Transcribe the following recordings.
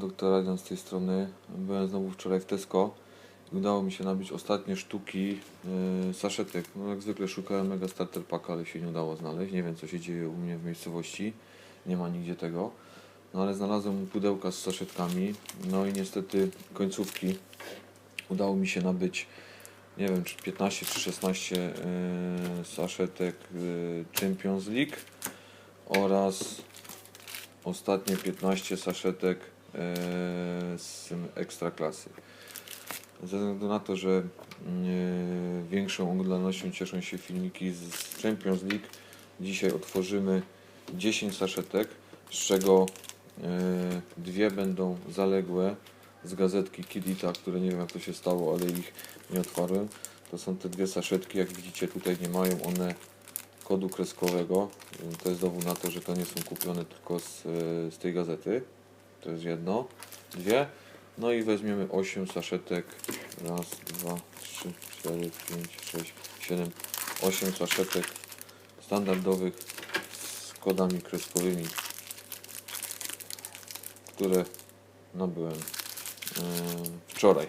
doktor Adrian z tej strony. Byłem znowu wczoraj w Tesco i udało mi się nabić ostatnie sztuki yy, saszetek. No, jak zwykle szukałem mega starter packa, ale się nie udało znaleźć. Nie wiem co się dzieje u mnie w miejscowości. Nie ma nigdzie tego. No ale znalazłem pudełka z saszetkami. No i niestety końcówki udało mi się nabyć nie wiem czy 15 czy 16 yy, saszetek yy, Champions League oraz ostatnie 15 saszetek e, z ekstra klasy. Ze względu na to, że e, większą oglądalnością cieszą się filmiki z Champions League, dzisiaj otworzymy 10 saszetek, z czego e, dwie będą zaległe z gazetki Kidita, które nie wiem jak to się stało, ale ich nie otwarłem. To są te dwie saszetki, jak widzicie tutaj nie mają one kodu kreskowego. To jest dowód na to, że to nie są kupione tylko z, e, z tej gazety. To jest jedno. Dwie. No i weźmiemy 8 saszetek. Raz, dwa, trzy, cztery, pięć, sześć, siedem, osiem saszetek standardowych z kodami kreskowymi, które nabyłem e, wczoraj.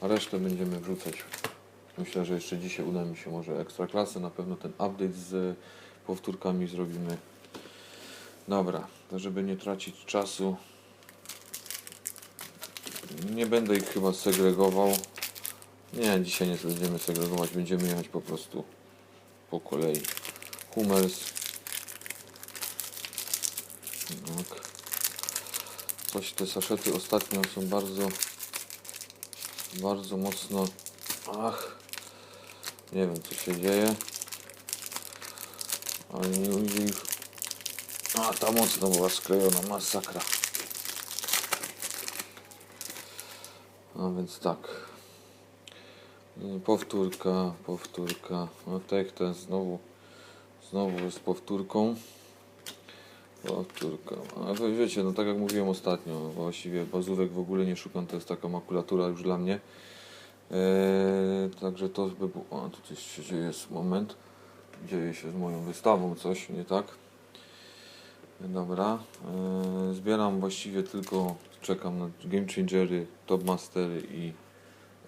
A resztę będziemy wrzucać Myślę, że jeszcze dzisiaj uda mi się może ekstra klasy. Na pewno ten update z powtórkami zrobimy. Dobra, to żeby nie tracić czasu, nie będę ich chyba segregował. Nie, dzisiaj nie będziemy segregować, będziemy jechać po prostu po kolei. Hummels. Tak. Coś te saszety ostatnio są bardzo, bardzo mocno. Ach, nie wiem co się dzieje. Ale nie ich... A ta mocno była sklejona, masakra. A więc tak. Powtórka, powtórka. No tak ten znowu znowu jest powtórką. Powtórka. A wy wiecie, no tak jak mówiłem ostatnio, właściwie bazówek w ogóle nie szukam, to jest taka makulatura już dla mnie. Eee, także to by było. A tu coś się dzieje, moment. Dzieje się z moją wystawą coś, nie tak? Dobra. Eee, zbieram właściwie tylko, czekam na Game Changery, Top Mastery i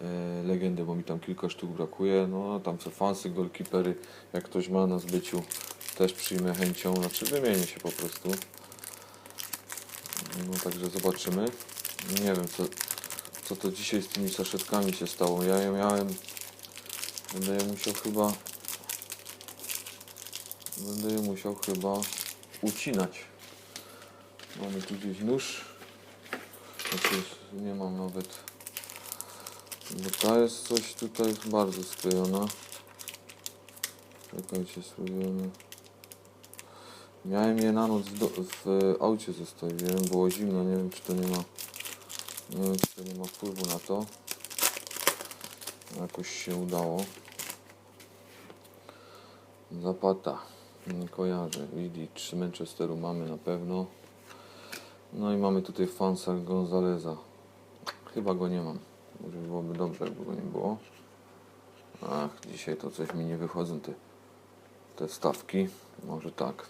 e, legendy, bo mi tam kilka sztuk brakuje. No tam są fansy, goalkeepery, jak ktoś ma na zbyciu, też przyjmę chęcią, znaczy wymienię się po prostu. No także zobaczymy. Nie wiem co, co to dzisiaj z tymi saszetkami się stało. Ja je miałem, będę je musiał chyba, będę je musiał chyba ucinać. Mamy tu gdzieś nóż. Nie mam nawet bo ta jest coś tutaj bardzo sklejona. Czekajcie, spróbujemy. Miałem je na noc do, w aucie zostawiłem, było zimno, nie wiem czy to nie ma nie wiem czy to nie ma wpływu na to. Jakoś się udało. Zapata. Nie kojarzę. Widzic Manchesteru mamy na pewno. No i mamy tutaj Fansa Gonzaleza. Chyba go nie mam. Może byłoby dobrze, jakby go nie było. Ach, dzisiaj to coś mi nie wychodzą te, te stawki. Może tak.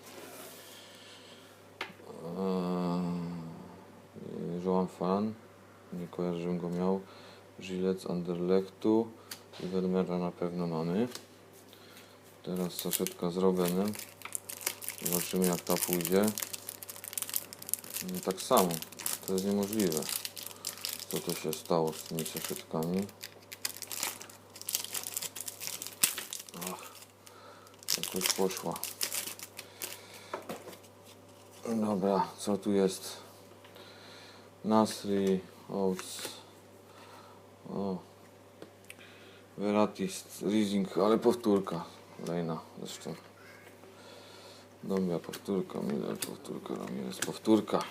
Eee, Joan Fan. Nie kojarzę, żebym go miał. Z Anderlechtu. I Vermeera na pewno mamy. Teraz saszetka z Robenem. Zobaczymy jak ta pójdzie. No tak samo. To jest niemożliwe co to się stało z tymi saszetkami. Ach, jakoś poszła. Dobra, co tu jest? Nasri, Oats. O. Veratis, Rising, ale powtórka. Kolejna zresztą. Dobra, powtórka, Miller, powtórka, Ramirez, powtórka.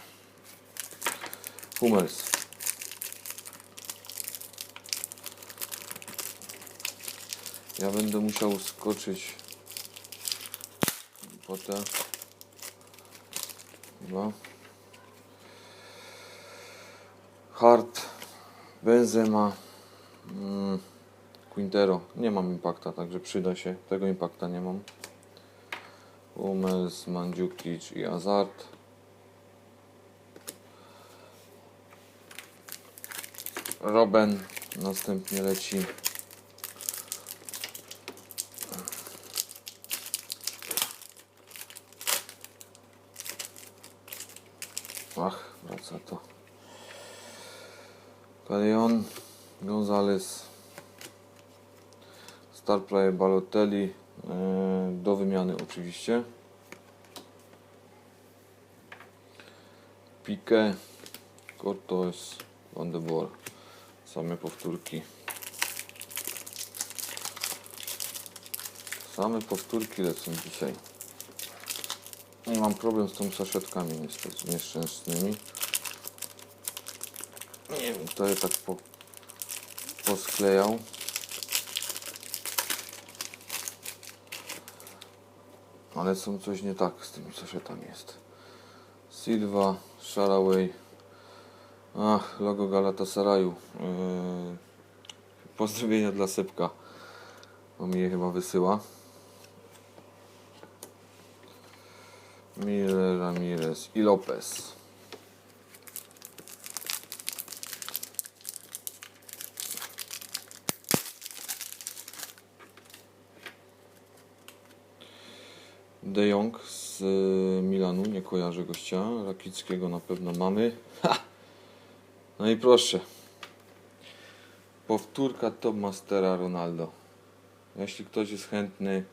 Hummels. Ja będę musiał skoczyć potem. Chyba. Hart, Benzema, mm, Quintero. Nie mam impakta, także przyda się. Tego impakta nie mam. Hummels, Mandzukic i Azart. Robben następnie leci. Ach, wraca to. Carrion, Gonzalez, Star Player Balotelli, do wymiany oczywiście. Pique, Cortos, Van de Boer. Same powtórki. Same powtórki lecą dzisiaj. Nie mam problem z tą saszetkami niestety nieszczęsnymi. Nie wiem, kto je tak po, posklejał. Ale są coś nie tak z tymi saszetami jest. Silva, Sharaway. Ach, logo Galatasaraju. Yy, pozdrowienia dla Sepka. On mi je chyba wysyła. Miller, Ramirez i Lopez. De Jong z y, Milanu, nie kojarzę gościa. Rakickiego na pewno mamy. Ha! No i proszę. Powtórka Top Mastera Ronaldo. Jeśli ktoś jest chętny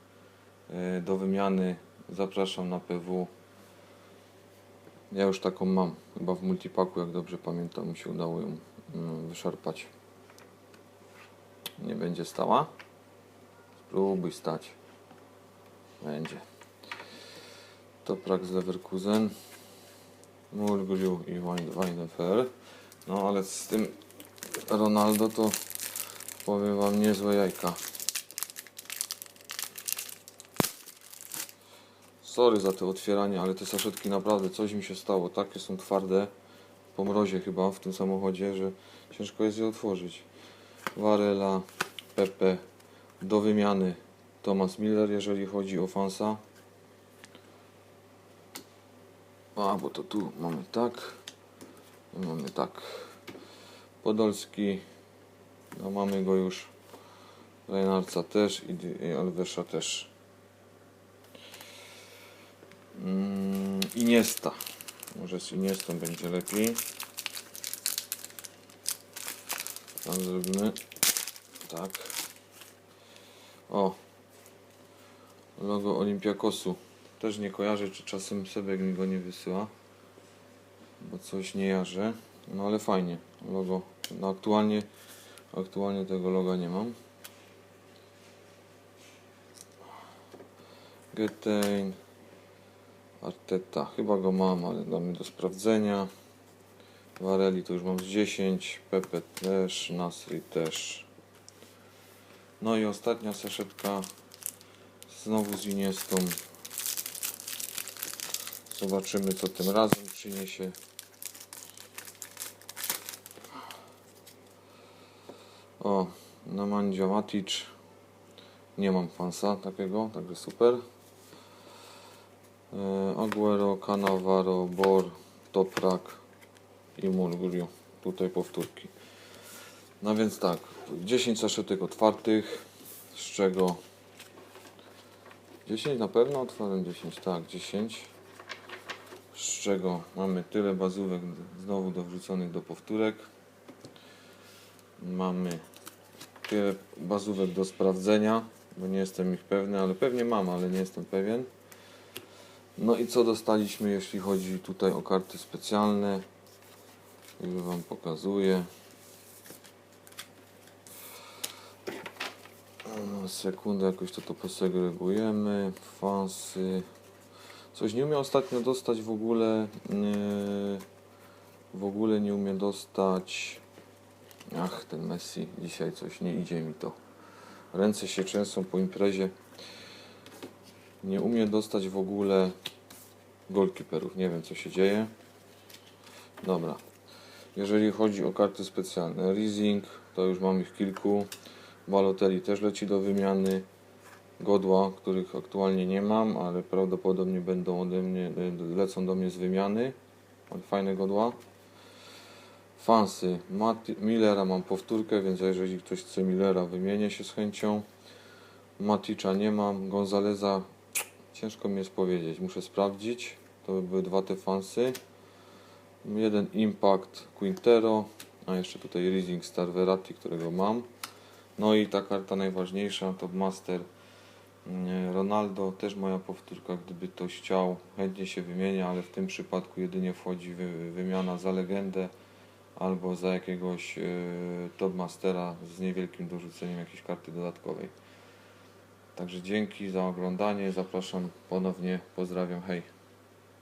y, do wymiany, zapraszam na PW. Ja już taką mam. Chyba w multipaku, jak dobrze pamiętam, mi się udało ją mm, wyszarpać. Nie będzie stała? Spróbuj stać. Będzie. Toprak z Leverkusen. Murgriu i Weinefer. No ale z tym Ronaldo to powiem wam niezłe jajka. Sorry za to otwieranie, ale te saszetki naprawdę coś mi się stało. Takie są twarde po mrozie chyba w tym samochodzie, że ciężko jest je otworzyć. Varela, Pepe do wymiany Thomas Miller, jeżeli chodzi o fansa. A, bo to tu mamy tak. Tu mamy tak. Podolski. No mamy go już. Reinhardta też i, i Alvesza też. Mm, Iniesta. Może z Iniestą będzie lepiej. Tak zrobimy. Tak. O. Logo Olympiakosu. Też nie kojarzę, czy czasem Sebek mi go nie wysyła. Bo coś nie jarzę. No ale fajnie. Logo. No aktualnie, aktualnie tego loga nie mam. Getain. Arteta. Chyba go mam, ale damy do sprawdzenia. Vareli to już mam z 10. Pepe też. Nasri też. No i ostatnia saszetka. Znowu z Iniestą. Zobaczymy co tym razem przyniesie. O, Namandzia Matic. Nie mam fansa takiego, także super. E, Aguero, Cannavaro, Bor, Toprak i Mulguriu. Tutaj powtórki. No więc tak, 10 saszetek otwartych, z czego 10 na pewno otwarłem 10, tak, 10. Z czego mamy tyle bazówek znowu do wrzuconych do powtórek. Mamy tyle bazówek do sprawdzenia, bo nie jestem ich pewny, ale pewnie mam, ale nie jestem pewien. No i co dostaliśmy, jeśli chodzi tutaj o karty specjalne? Już Wam pokazuję. E, Sekundę, jakoś to to posegregujemy. Fansy. Coś nie umie ostatnio dostać w ogóle. Yy, w ogóle nie umie dostać. Ach, ten Messi. Dzisiaj coś nie idzie mi to. Ręce się trzęsą po imprezie. Nie umie dostać w ogóle golkiperów. Nie wiem co się dzieje. Dobra. Jeżeli chodzi o karty specjalne, Rising, to już mam ich kilku. Balotelli też leci do wymiany. Godła, których aktualnie nie mam, ale prawdopodobnie będą ode mnie, lecą do mnie z wymiany. Ale Fajne godła. Fansy. Mati- Millera mam powtórkę, więc jeżeli ktoś chce Millera, wymienię się z chęcią. Maticza nie mam. Gonzaleza ciężko mi jest powiedzieć. Muszę sprawdzić. To by były dwa te fansy. Jeden Impact Quintero, a jeszcze tutaj Rising Star Verratti, którego mam. No i ta karta najważniejsza, Top Master Ronaldo, też moja powtórka, gdyby ktoś chciał, chętnie się wymienia, ale w tym przypadku jedynie wchodzi wy, wymiana za legendę albo za jakiegoś e, Top Mastera z niewielkim dorzuceniem jakiejś karty dodatkowej. Także dzięki za oglądanie, zapraszam ponownie, pozdrawiam, hej.